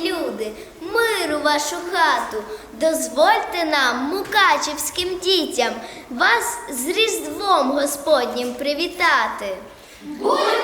люди, миру вашу хату. Дозвольте нам, мукачівським дітям, вас з Різдвом Господнім привітати. Ой,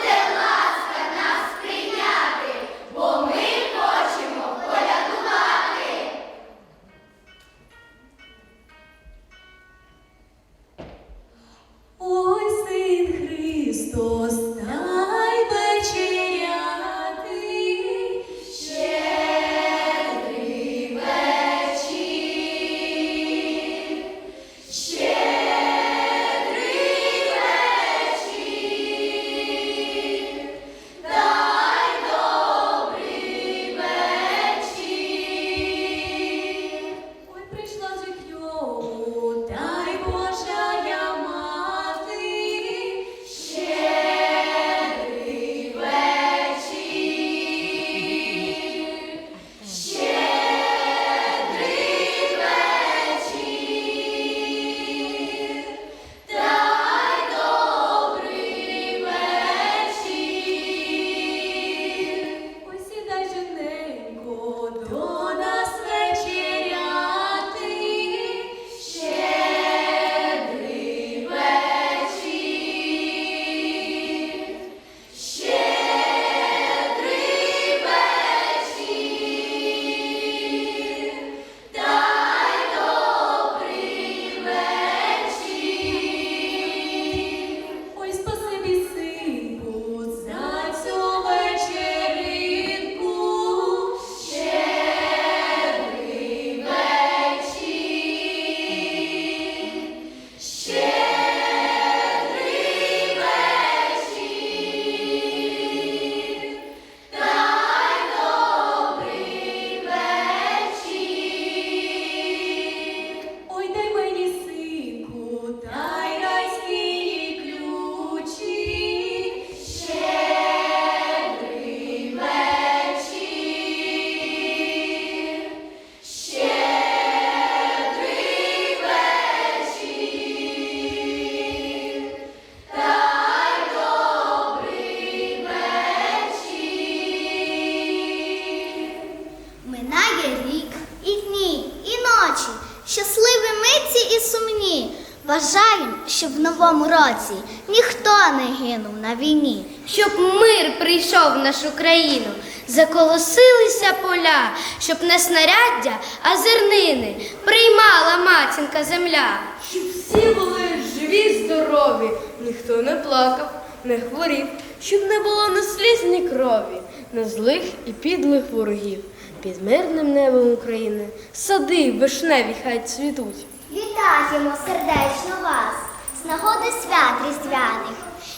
Бажаєм, щоб в новому році ніхто не гинув на війні, щоб мир прийшов в нашу країну, заколосилися поля, щоб не снаряддя, а зернини приймала матінка земля. Щоб всі були живі, здорові, ніхто не плакав, не хворів, щоб не було ні сліз, ні крові, на злих і підлих ворогів. Під мирним небом України сади вишневі хай цвітуть. Вітаємо сердечно вас з нагоди свят різдвяних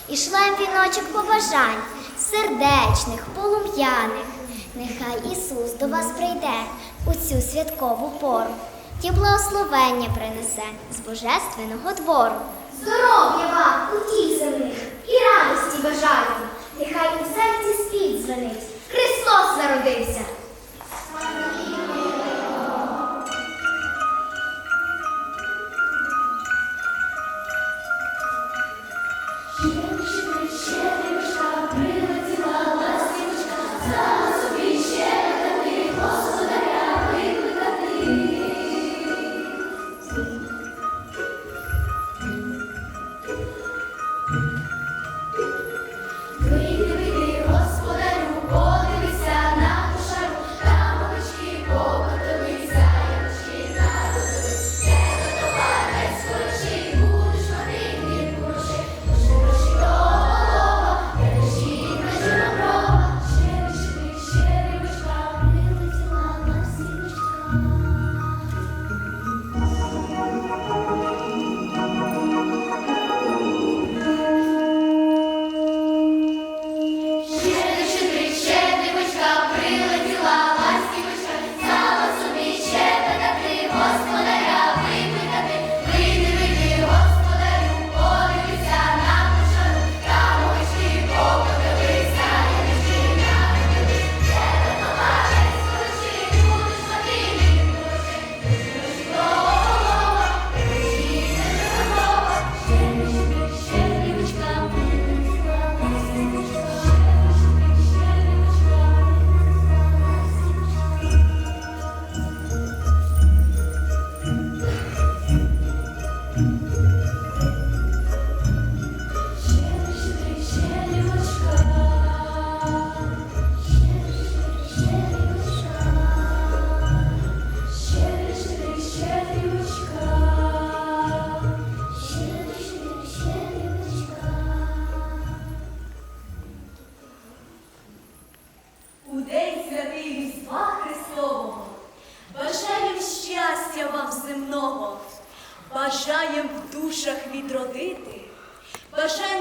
і шлем віночок побажань, сердечних, полум'яних. Нехай Ісус до вас прийде у цю святкову пору, ті благословення принесе з божественного двору. Здоров'я вам у тіх земних і радості бажаю. Нехай у серці спів дзвенить. Христос народився.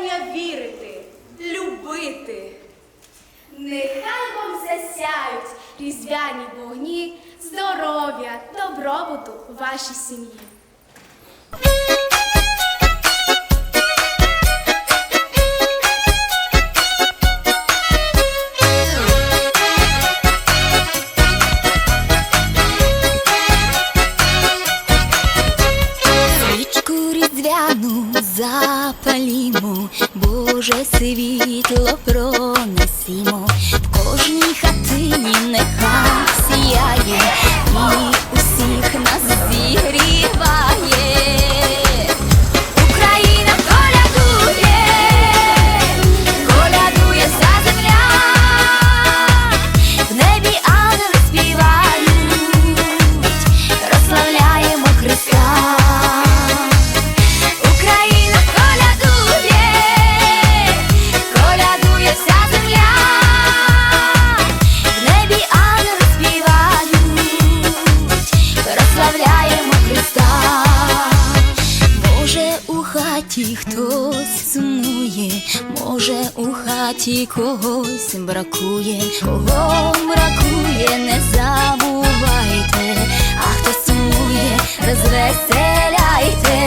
Бажання вірити, любити. Нехай вам засяють різдвяні вогні, здоров'я, добробуту вашій сім'ї. Усіх нас зігріває. може, у хаті когось бракує, кого бракує, не забувайте, а хто сумує, розвеселяйте.